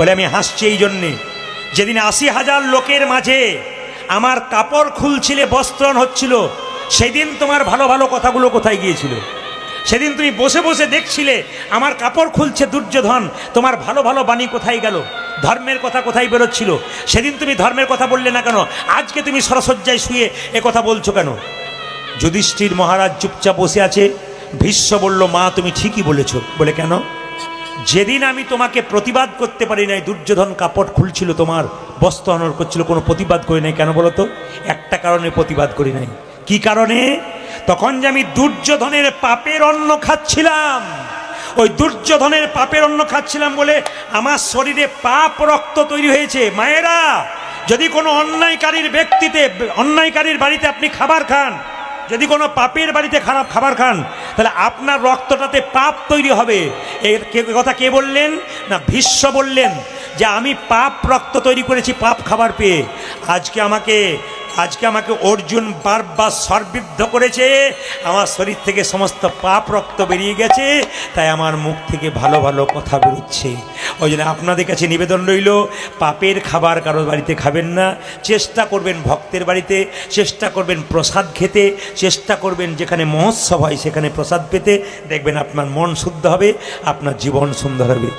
বলে, আমি হাসছি এই জন্যে। যেদিন আশি হাজার লোকের মাঝে আমার কাপড় খুলছিলে, বস্ত্রণ হচ্ছিল, সেদিন তোমার ভালো ভালো কথাগুলো কোথায় গিয়েছিল? সেদিন তুমি বসে বসে দেখছিলে, আমার কাপড় খুলছে দুর্যোধন, তোমার ভালো ভালো বাণী কোথায় গেল? ধর্মের কথা কোথায় বেরোচ্ছিল? সেদিন তুমি ধর্মের কথা বললে না কেন? আজকে তুমি সরসজ্জায় শুয়ে এ কথা বলছো কেন? যুধিষ্ঠির মহারাজ চুপচাপ বসে আছে। ভীষ্ম বলল, মা, তুমি ঠিকই বলেছ। বলে, কেন? যেদিন আমি তোমাকে প্রতিবাদ করতে পারি নাই, দুর্যোধন কাপড় খুলছিল তোমার, বস্ত্র অনর করছিল, কোনো প্রতিবাদ করি নাই, কেন বলো তো? একটা কারণে প্রতিবাদ করি নাই। কি কারণে? তখন যে আমি দুর্যোধনের পাপের অন্ন খাচ্ছিলাম। ওই দুর্যোধনের পাপের অন্ন খাচ্ছিলাম বলে আমার শরীরে পাপ রক্ত তৈরি হয়েছে। মায়েরা, যদি কোনো অন্যায়কারীর ব্যক্তিতে, অন্যায়কারীর বাড়িতে আপনি খাবার খান যদি কোনো পাপের বাড়িতে খারাপ খাবার খান, তাহলে আপনার রক্তটাতে পাপ তৈরি হবে। এর কথা কে বললেন? না, ভীষ্ম বললেন যে, আমি পাপ রক্ত তৈরি করেছি, পাপ খাবার পেয়ে। আজকে আমাকে আজকে আমাকে অর্জুন বারবার সর্বিদ্ধ করেছে। আমার শরীর থেকে সমস্ত পাপ রক্ত বেরিয়ে গেছে। তাই আমার মুখ থেকে ভালো ভালো কথা বেরোচ্ছে। ওই জন্য আপনাদের কাছে নিবেদন রইল, পাপের খাবার কারোর বাড়িতে খাবেন না, চেষ্টা করবেন ভক্তের বাড়িতে, চেষ্টা করবেন প্রসাদ খেতে, চেষ্টা করবেন যেখানে মহোৎসব হয় সেখানে প্রসাদ পেতে, দেখবেন আপনার মন শুদ্ধ হবে, আপনার জীবন সুন্দর হবে।